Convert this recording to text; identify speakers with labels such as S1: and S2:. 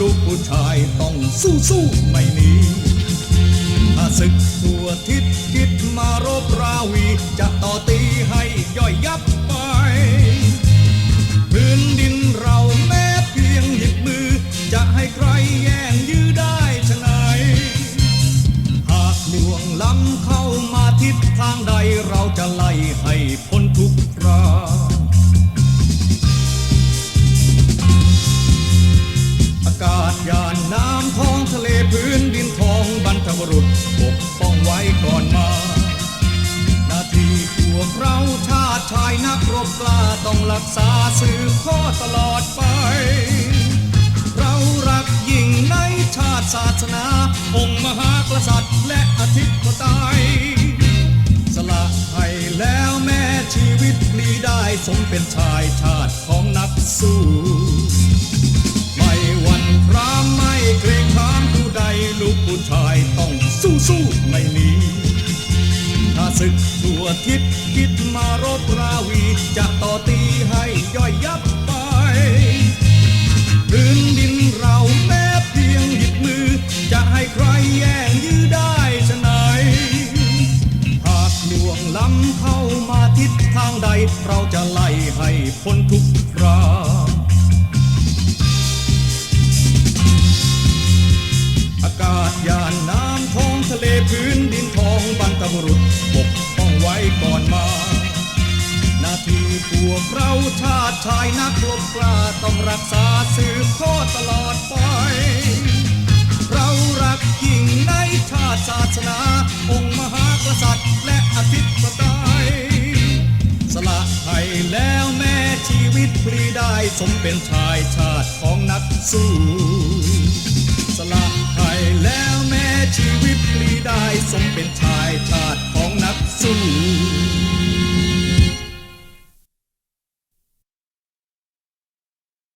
S1: ลูกผู้ชายต้องสู้สู้ไม่หนีถ้าศึกทั่วทิศคิดมารบราวี จะต่อตีให้ย่อยยับไป พื้นดินเราแม้เพียงหยิบมือ จะให้ใครแย่งยื้อได้ชะไหนหากลวงล้ำเข้ามาทิศทางใดเราจะไล่ให้พ้นทุกครา บรรพบุรุษปกป้องไว้ก่อนมาหน้าที่พวกเราชาติชายนักรบกล้าต้องรักษาสืบทอตลอดไป เรารักยิ่งในชาติศาสนา องค์มหากษัตริย์และอธิปไตยสละให้แล้วแม้ชีวิตปลีได้สมเป็นชายชาติของนักสู้ ผู้ชายต้องสู้สู้ไม่หนีถ้าศึกทั่วทิศคิดมารบราวีจะต่อตีให้ย่อยยับไปพื้นดินเราแม้เพียงหยิบมือ จะให้ใครแย่งยื้อได้ชะไหนหากลวงล้ำเข้ามาทิศทางใด เราจะไล่ให้พ้นทุกครา บรรพบุรุษปกป้องไว้ก่อนมา นาทีพวกเราชาติชายนักรบกล้าต้องรักษาสืบทอดตลอดไป เรารักยิ่งในชาติศาสนา องค์มหากษัตริย์และอธิปไตยสละให้แล้วแม้ชีวิตปลีได้สมเป็นชายชาติของนักสู้ สมเป็นชายชา